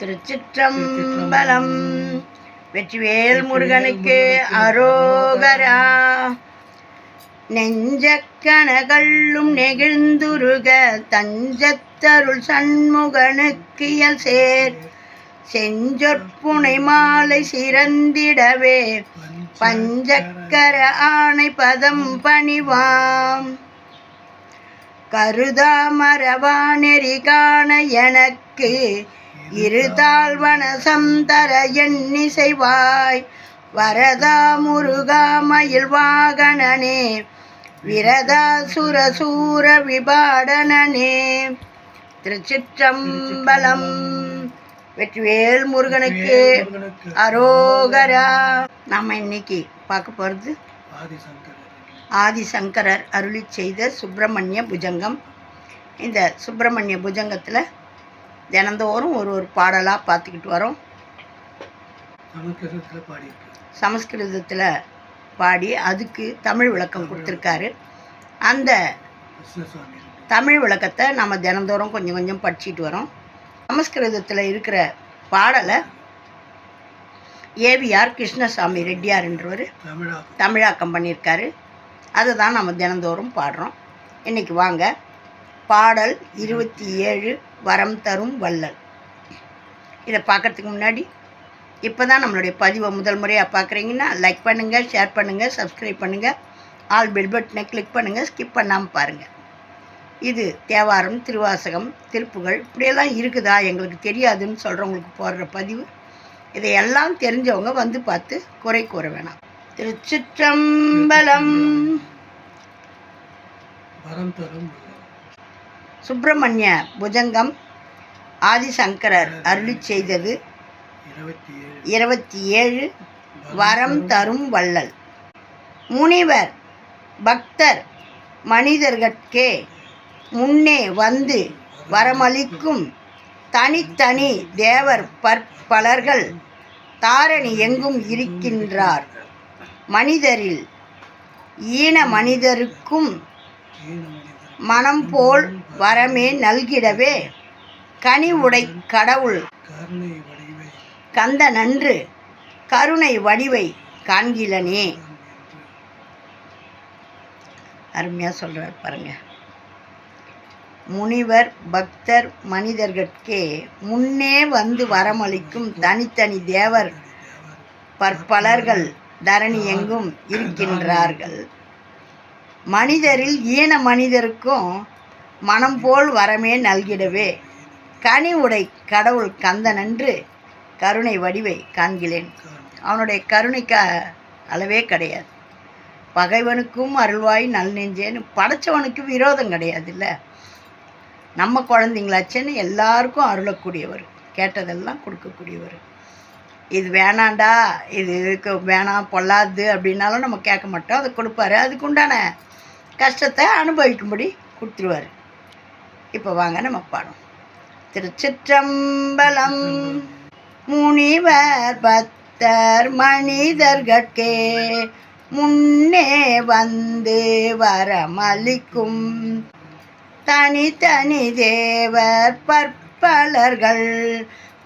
திருச்சிற்றம்பலம். வெற்றிவேல் முருகனுக்கு அரோகரா. நெஞ்சக்கணகளும் நெகிழ்ந்துருக தஞ்சத்தருள் சண்முகனுக்கு இயல் சேர். செஞ்சொற்புனை மாலை சிறந்திடவே பஞ்சக்கர ஆணை பதம் பணிவாம். கருதாமரவா நெறி காண எனக்கு இருதாழ்வன சந்தர செய்வாய் வரதா முருகா மயில் வாகனனே விரதா சுரசூர விபாடனே திருச்சிற்றம்பலம் வெற்றிவேல் முருகனுக்கு அரோகரா. நம்ம இன்னைக்கு பார்க்க போகிறது ஆதிசங்கரர் அருளி செய்த சுப்பிரமணிய புஜங்கம். இந்த சுப்பிரமணிய புஜங்கத்தில் தினந்தோறும் ஒரு ஒரு பாடலாக பார்த்துக்கிட்டு வரோம். சமஸ்கிருதத்தில் பாடி அதுக்கு தமிழ் விளக்கம் கொடுத்துருக்காரு. அந்த தமிழ் விளக்கத்தை நம்ம தினந்தோறும் கொஞ்சம் கொஞ்சம் படிச்சிட்டு வரோம். சமஸ்கிருதத்தில் இருக்கிற பாடலை ஏவிஆர் கிருஷ்ணசாமி ரெட்டியார்ன்றவர் தமிழாக்கம். தமிழாக்கம் பண்ணியிருக்காரு. அதை தான் நம்ம தினந்தோறும் பாடுறோம். இன்னைக்கு வாங்க. பாடல் இருபத்தி ஏழு வரம் தரும் வள்ளல். இதை பார்க்கறதுக்கு முன்னாடி இப்போ தான் நம்மளுடைய பதிவை முதல் முறையாக பார்க்குறீங்கன்னா லைக் பண்ணுங்கள் ஷேர் பண்ணுங்கள் சப்ஸ்கிரைப் பண்ணுங்கள் ஆல் பெல் பட்டனை கிளிக் பண்ணுங்கள் ஸ்கிப் பண்ணாமல் பாருங்கள் இது தேவாரம் திருவாசகம் திருப்புகள் இப்படியெல்லாம் இருக்குதா எங்களுக்கு தெரியாதுன்னு சொல்கிறவங்களுக்கு போடுற பதிவு. இதையெல்லாம் தெரிஞ்சவங்க வந்து பார்த்து குறை கூற வேணாம். திருச்சிற்றம்பலம். வரம் தரும் சுப்பிரமணிய புஜங்கம் ஆதிசங்கரர் அருளி செய்தது. இருபத்தி ஏழு வரம் தரும் வள்ளல். முனிவர் பக்தர் மனிதர்கட்கே முன்னே வந்து வரமளிக்கும் தனித்தனி தேவர் பற்பலர்கள் தாரணி எங்கும் இருக்கின்றார். மனிதரில் ஈன மனிதருக்கும் மனம் போல் வரமே நல்கிடவே. கனிவுடை கடவுள். கந்த நன்று. கருணை வடிவை காண்கிலனே. அருமையாக சொல்கிறார் பாருங்க. முனிவர் பக்தர் மனிதர்கட்கே முன்னே வந்து வரமளிக்கும் தனித்தனி தேவர் பற்பலர்கள் தரணி எங்கும் இருக்கின்றார்கள். மனிதரில் ஈன மனிதருக்கும் மனம் போல் வரமே நல்கிடவே. கனி உடை கடவுள் கந்தனன்று கருணை வடிவை காண்கிறேன். அவனுடைய கருணைக்கு அளவே கிடையாது. பகைவனுக்கும் அருள்வாய் நல் நெஞ்சேன்னு படைச்சவனுக்கு விரோதம் கிடையாதுல்ல. நம்ம குழந்தைங்களாச்சேன்னு எல்லாருக்கும் அருளக்கூடியவர் கேட்டதெல்லாம் கொடுக்கக்கூடியவர். இது வேணாண்டா இது இதுக்கு வேணாம் பொல்லாது அப்படின்னாலும் நம்ம கேட்க மாட்டோம். அதை கொடுப்பாரு. அதுக்கு உண்டான கஷ்டத்தை அனுபவிக்கும்படி கொடுத்துருவார். இப்போ வாங்க நம்ம பாடம் திருச்சிற்றம்பலம் முனிவர் பத்தர் மனிதர்கட்கே முன்னே வந்து வரமளிக்கும் தனித்தனி தேவர் பற்பலர்கள்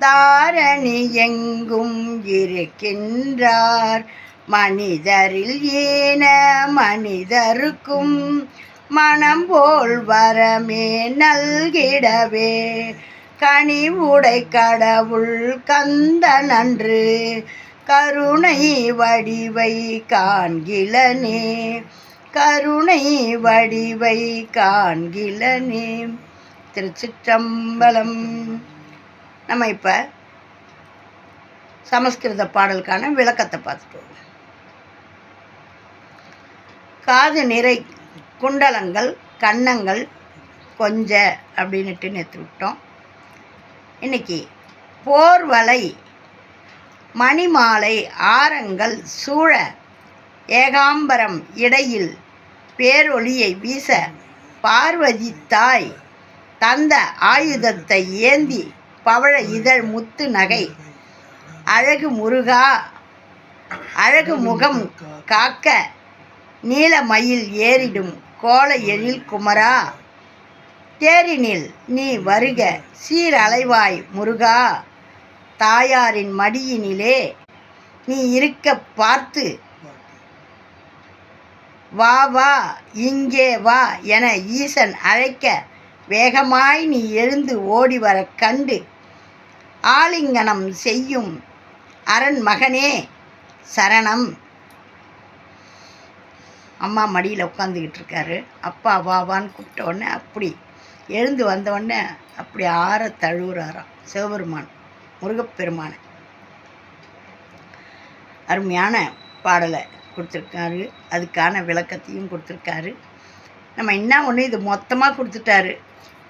தாரணி எங்கும் இருக்கின்றார். மனிதரில் ஏன மனிதருக்கும் மனம் போல் வரமே நல்கிடவே. கனிவுடை கடவுள் கந்த நன்று கருணை வடிவை காண்கிலனே. கருணை வடிவை காண்கிலனே. திருச்சிற்றம்பலம். நம்ம இப்போ சமஸ்கிருத பாடலுக்கான விளக்கத்தை பார்த்துட்டு காது நிறை குண்டலங்கள் கன்னங்கள் கொஞ்ச அப்படின்ட்டு நேற்று விட்டோம். இன்னைக்கு போர்வலை மணிமாலை ஆரங்கள் சூழ ஏகாம்பரம் இடையில் பேரொளியை வீச பார்வதி தாய் தந்த ஆயுதத்தை ஏந்தி பவழ இதழ் முத்து நகை அழகு முருகா அழகு முகம் காக்க நீலமயில் ஏறிடும். கோல எழில் குமரா. தேரினில் நீ வருக சீரலைவாய் முருகா. தாயாரின் மடியினிலே நீ இருக்க பார்த்து பார்த்து வா வா இங்கே வா என ஈசன் அழைக்க வேகமாய் நீ எழுந்து ஓடி வர கண்டு ஆலிங்கனம் செய்யும் அரண் மகனே சரணம். அம்மா மடியில் உட்காந்துக்கிட்டு இருக்காரு. அப்பா வா வான்னு கூப்பிட்ட உடனே அப்படி எழுந்து வந்தவுடனே அப்படி ஆற தழுவுறாராம். சிவபெருமான் முருகப்பெருமானை. அருமையான பாடலை கொடுத்துருக்காரு. அதுக்கான விளக்கத்தையும் கொடுத்துருக்காரு. நம்ம என்ன ஒன்று இது மொத்தமாக கொடுத்துட்டாரு.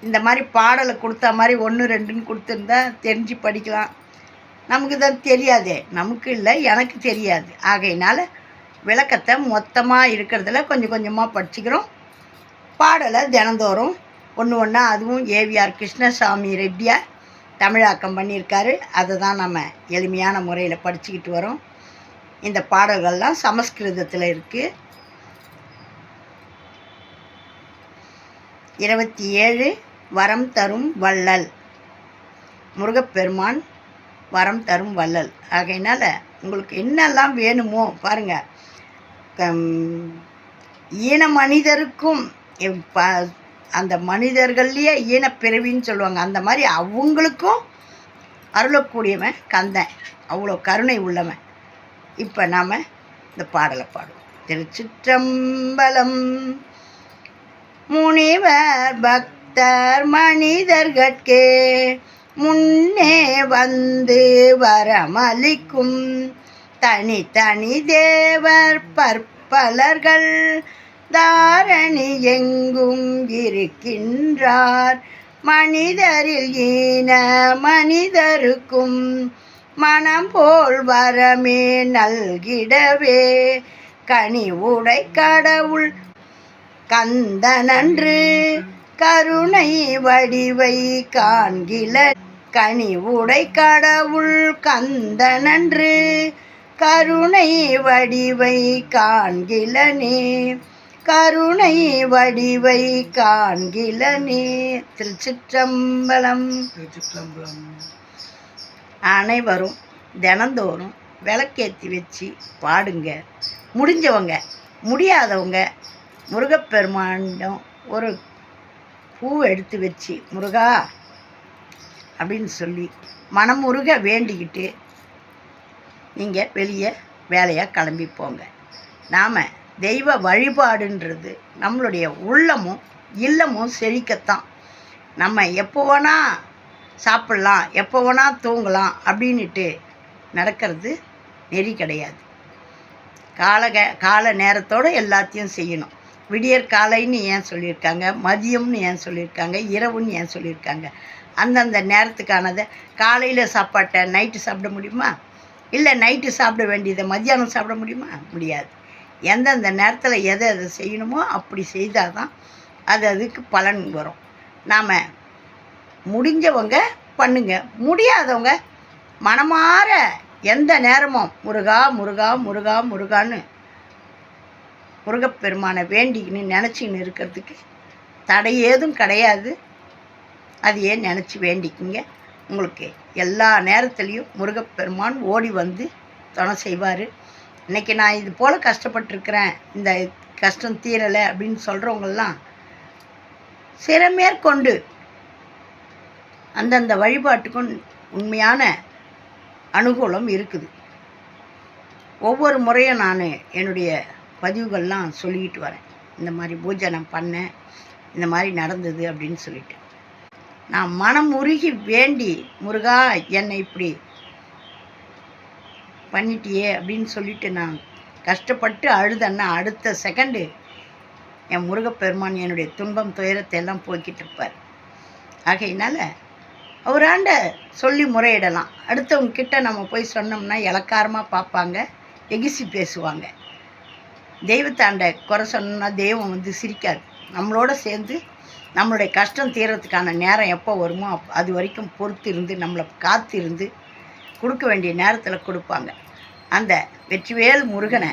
இந்த மாதிரி பாடலை கொடுத்தா மாதிரி ஒன்று ரெண்டுன்னு கொடுத்துருந்தா தெரிஞ்சு படிக்கலாம். நமக்கு தான் தெரியாதே. நமக்கு இல்லை எனக்கு தெரியாது. ஆகையினால் விளக்கத்தை மொத்தமாக இருக்கிறதுல கொஞ்சம் கொஞ்சமாக படிச்சுக்கிறோம். பாடலை தினந்தோறும் ஒன்று ஒன்றா அதுவும் ஏவிஆர் கிருஷ்ணசாமி ரெட்டியார் தமிழாக்கம் பண்ணியிருக்காரு. அதை தான் நம்ம எளிமையான முறையில் படிச்சுக்கிட்டு வரோம். இந்த பாடல்கள்லாம் சமஸ்கிருதத்தில் இருக்குது இருபத்தி ஏழு வரம் தரும் வள்ளல். முருகப்பெருமான் வரம் தரும் வள்ளல். ஆகையினால உங்களுக்கு என்னெல்லாம் வேணுமோ பாருங்கள் ஈன மனிதருக்கும் அந்த மனிதர்கள்லேயே ஈனப்பிறவின்னு சொல்லுவாங்க. அந்த மாதிரி அவங்களுக்கும் அருளக்கூடியவன் கந்தன். அவ்வளோ கருணை உள்ளவன். இப்போ நாம் இந்த பாடலை பாடுவோம். திருச்சிற்றம்பலம். முனிவர் பக்தர் மனிதர்கட்கே முன்னே வந்து வரமளிக்கும் தனி தனி தேவர் பற்பலர்கள் தாரணி எங்கும் இருக்கின்றார். மனிதரில் ஈன மனிதருக்கும் மனம் போல் வரமே நல்கிடவே. கனி உடை கடவுள் கந்தனன்று கருணை வடிவை காண்கில கனி உடை கடவுள் கந்தனன்று கருணை வடிவை காண்கிலனே. கருணை வடிவை காண்கிலனே. திருச்சிற்றம்பலம். திருச்சிற்றம்பலம். அனைவரும் தினந்தோறும் விளக்கேற்றி வச்சு பாடுங்க. முடிஞ்சவங்க முடியாதவங்க முருகப்பெருமானிடம் ஒரு பூ எடுத்து வச்சு முருகா அப்படின்னு சொல்லி மனமுருக வேண்டிக்கிட்டு நீங்கள் வெளியே வேலையாக கிளம்பி போங்க. நாம் தெய்வ வழிபாடுன்றது நம்மளுடைய உள்ளமும் இல்லமும் செழிக்கத்தான். நம்ம எப்போ வேணால் சாப்பிட்லாம் எப்போ வேணால் தூங்கலாம் அப்படின்னுட்டு நடக்கிறது நெறி கிடையாது. காலக கால நேரத்தோடு எல்லாத்தையும் செய்யணும். விடியற் காலைன்னு ஏன் சொல்லியிருக்காங்க? மதியம்னு ஏன் சொல்லியிருக்காங்க? இரவுன்னு ஏன் சொல்லியிருக்காங்க? அந்தந்த நேரத்துக்கானதை காலையில் சாப்பாட்டை நைட்டு சாப்பிட முடியுமா? இல்லை நைட்டு சாப்பிட வேண்டியதை மத்தியானம் சாப்பிட முடியுமா? முடியாது. எந்தெந்த நேரத்தில் எதை எதை செய்யணுமோ அப்படி செய்தால் தான் அது அதுக்கு பலன் வரும். நாம் முடிஞ்சவங்க பண்ணுங்க. முடியாதவங்க மனமாற எந்த நேரமும் முருகா முருகா முருகா முருகான்னு முருகப்பெருமானை வேண்டிக்கின்னு நினச்சின்னு இருக்கிறதுக்கு தடை ஏதும் கிடையாது. அதையே நினச்சி வேண்டிக்குங்க. உங்களுக்கு எல்லா நேரத்துலேயும் முருகப்பெருமான் ஓடி வந்து துணை செய்வார். இன்றைக்கி நான் இது போல் கஷ்டப்பட்டிருக்கிறேன். இந்த கஷ்டம் தீரலை அப்படின்னு சொல்கிறவங்கெல்லாம் சிறமேற்கொண்டு அந்தந்த வழிபாட்டுக்கும் உண்மையான அனுகூலம் இருக்குது. ஒவ்வொரு முறையும் நான் என்னுடைய பதிவுகள்லாம் சொல்லிக்கிட்டு வரேன். இந்த மாதிரி பூஜை நான் பண்ணேன். இந்த மாதிரி நடந்தது அப்படின்னு சொல்லிட்டு. நான் மனம் உருகி வேண்டி முருகா என்னை இப்படி பண்ணிட்டியே அப்படின்னு சொல்லிட்டு நான் கஷ்டப்பட்டு அழுதன்னா அடுத்த செகண்டு என் முருகப்பெருமான் என்னுடைய துன்பம் துயரத்தை எல்லாம் போக்கிட்டு இருப்பார். ஆகையினால அவராண்ட சொல்லி முறையிடலாம். அடுத்தவங்க கிட்ட நம்ம போய் சொன்னோம்னா இலக்காரமாக பார்ப்பாங்க எகிசி பேசுவாங்க. தெய்வத்தாண்ட குறை சொன்னோம்னா தெய்வம் வந்து சிரிக்காது. நம்மளோட சேர்ந்து நம்மளுடைய கஷ்டம் தீரத்துக்கான நேரம் எப்போ வருமோ அப் அது வரைக்கும் பொறுத்து இருந்து நம்மளை காத்து இருந்து கொடுக்க வேண்டிய நேரத்தில் கொடுப்பாங்க. அந்த வெற்றிவேல் முருகனை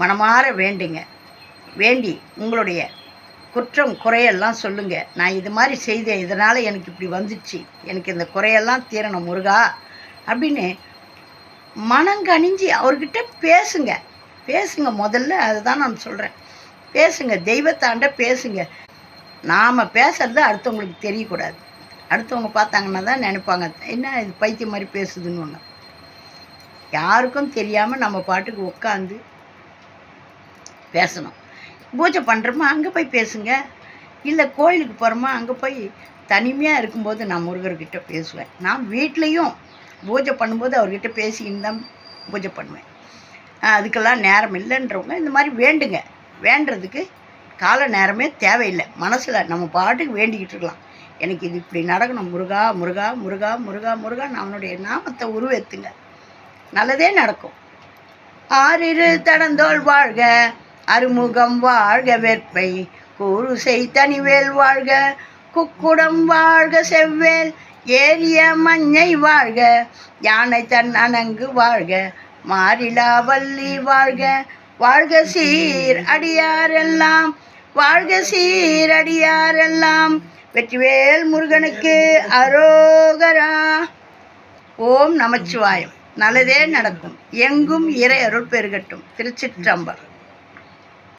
மனமாற வேண்டுங்க. வேண்டி உங்களுடைய குற்றம் குறையெல்லாம் சொல்லுங்கள் நான் இது மாதிரி செய்தேன் இதனால் எனக்கு இப்படி வந்துச்சு. எனக்கு இந்த குறையெல்லாம் தீரணும் முருகா அப்படின்னு மனங்கணிஞ்சு அவர்கிட்ட பேசுங்க. பேசுங்க முதல்ல அதுதான் நான் சொல்கிறேன் பேசுங்க தெய்வத்தாண்ட பேசுங்க. நாம் பேசுகிறது அடுத்தவங்களுக்கு தெரியக்கூடாது. அடுத்தவங்க பார்த்தாங்கன்னா தான் நினைப்பாங்க என்ன இது பைத்தியம் மாதிரி பேசுதுன்னு ஒன்று யாருக்கும் தெரியாமல் நம்ம பாட்டுக்கு உட்காந்து பேசணும். பூஜை பண்ணுறோமா அங்கே போய் பேசுங்க. இல்லை கோயிலுக்கு போகிறோமா அங்கே போய் தனிமையாக இருக்கும்போது நான் முருகர்கிட்ட பேசுவேன். நான் வீட்லேயும் பூஜை பண்ணும்போது அவர்கிட்ட பேசிக்கின்னு தான் பூஜை பண்ணுவேன். அதுக்கெல்லாம் நேரம் இல்லைன்றவங்க இந்த மாதிரி வேண்டுங்க. வேண்டுறதுக்கு கால நேரமே தேவையில்லை. மனசில் நம்ம பாட்டுக்கு வேண்டிக்கிட்டு இருக்கலாம். எனக்கு இது இப்படி நடக்கணும். முருகா முருகா முருகா முருகா முருகா நான் அவனுடைய நாமத்தை உருவேத்துங்க. நல்லதே நடக்கும். ஆறிரு தடந்தோள் வாழ்க அருமுகம் வாழ்க வெற்பை. கூறுசை தனிவேல் வாழ்க குக்குடம் வாழ்க செவ்வேல். ஏரிய மஞ்சை வாழ்க யானை தன் அணங்கு வாழ்க மாறிலா வள்ளி வாழ்க வாழ்க சீர் அடியாரெல்லாம் வாழ்க சீர் அடியாரெல்லாம். வெற்றிவேல் முருகனுக்கு அரோகரா. ஓம் நமச்சிவாயம். நல்லதே நடக்கும். எங்கும் இறை அருள் பெருகட்டும். திருச்சிற்றம்பலம்.